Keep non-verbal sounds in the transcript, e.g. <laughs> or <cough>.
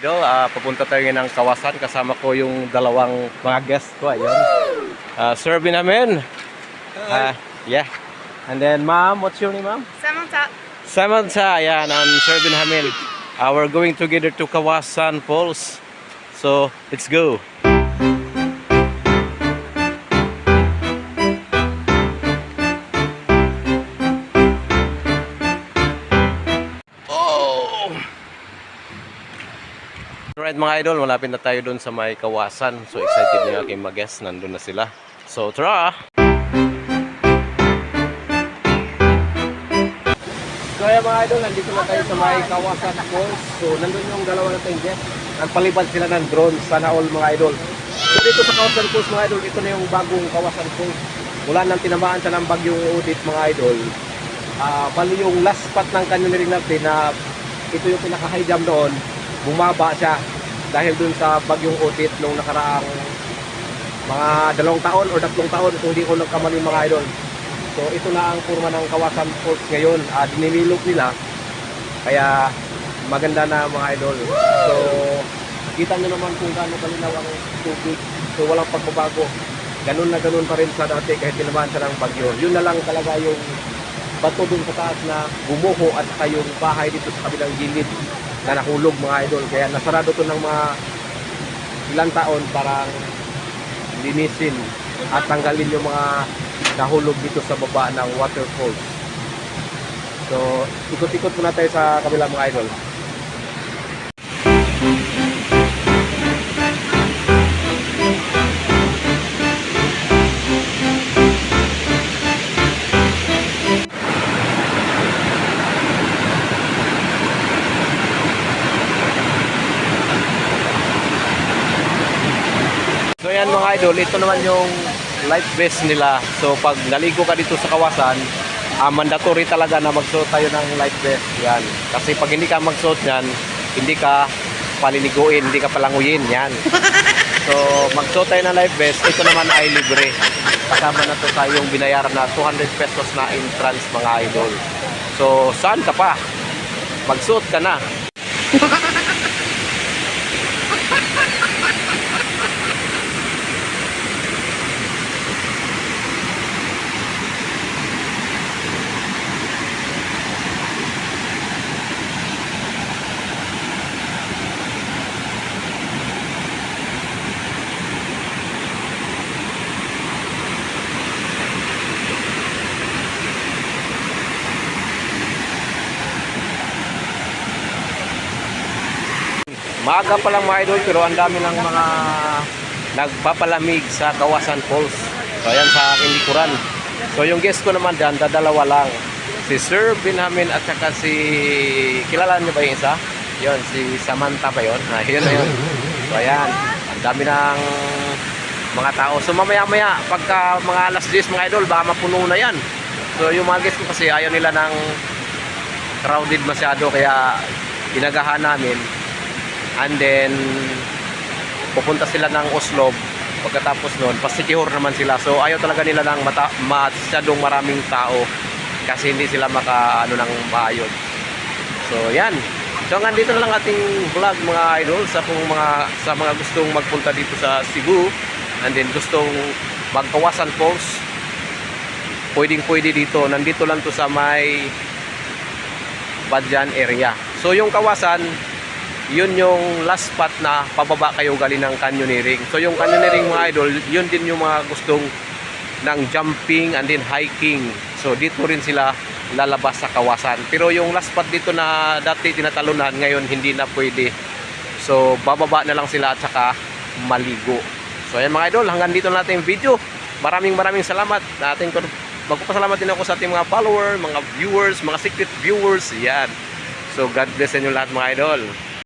Idol, ah, papunta tayo ngayon ng Kawasan. Kasama ko yung dalawang mga guest ko. Ayun. Uh, Sir Binamin. Ah, yeah. And then, ma'am, what's your name, ma'am? Samantha. Samantha, ayan, and Sir Binamin. Uh, we're going together to Kawasan Falls. So, let's go. Alright mga idol, malapit na tayo doon sa may kawasan. So excited na yung guests, nandun na sila. So tara! So ayan mga idol, nandito na tayo sa may kawasan falls. So nandun yung dalawa nating guests. Nagpalipad sila ng drone, sana all mga idol. So dito sa kawasan falls mga idol, ito na yung bagong kawasan falls. Mula nang tinamaan siya ng bagyong udit mga idol. Ah, bali yung last spot ng canyoneering natin na ito yung pinaka-high jump doon, bumaba siya dahil dun sa bagyong utit nung nakaraang mga dalawang taon or tatlong taon kung hindi ko nagkamali mga idol. So ito na ang kurma ng Kawasan Falls ngayon. Uh, dinimilog nila. Kaya maganda na mga idol. So kita nyo naman kung gaano kalinaw ang tubig. So walang pagbabago. Ganun na ganun pa rin sa dati kahit tinamaan siya ng bagyo. Yun na lang talaga yung bato dun sa taas na gumuho at saka yung bahay dito sa kabilang gilid na nahulog mga idol. Kaya nasarado to ng mga ilang taon parang linisin at tanggalin yung mga nahulog dito sa baba ng waterfalls. So, ikot-ikot muna tayo sa kabilang mga idol. Yan mga idol, ito naman yung life vest nila. So pag naligo ka dito sa kawasan, ah, mandatory talaga na magsuot tayo ng life vest. Yan. Kasi pag hindi ka magsuot yan, hindi ka paliliguin, hindi ka palanguyin. Yan. So magsuot tayo ng life vest, ito naman ay libre. Kasama na to tayong binayaran na 200 pesos na entrance mga idol. So saan ka pa? Magsuot ka na. <laughs> Maaga pa lang mga idol pero ang dami ng mga nagpapalamig sa Kawasan Falls. So ayan sa aking likuran. So yung guest ko naman dyan, dadalawa lang. Si Sir Binhamin at saka si... Kilala niyo ba yung isa? Yun, si Samantha ba yun? Ah, yun na yun. So ayan, ang dami ng mga tao. So mamaya maya, pagka mga alas 10 mga idol, baka mapuno na yan. So yung mga guest ko kasi ayaw nila ng crowded masyado kaya inagahan namin and then pupunta sila ng Oslo pagkatapos noon pasikihor naman sila. So ayaw talaga nila ng masyadong maraming tao kasi hindi sila maka ano ng maayod so yan. So hanggang dito na lang ating vlog mga idol sa kung mga sa mga gustong magpunta dito sa Cebu. And then gustong magkawasan falls pwedeng pwede dito. Nandito lang to sa may Badyan area. So yung kawasan yun yung last spot na pababa kayo galing ng canyoneering. So yung canyoneering mga idol, yun din yung mga gustong ng jumping and then hiking. So dito rin sila lalabas sa kawasan. Pero yung last spot dito na dati tinatalunan, ngayon hindi na pwede. So bababa na lang sila at saka maligo. So ayan mga idol, hanggang dito na natin video. Maraming maraming salamat. Natin ko magpapasalamat din ako sa ating mga follower, mga viewers, mga secret viewers. Yan. So God bless inyo lahat mga idol.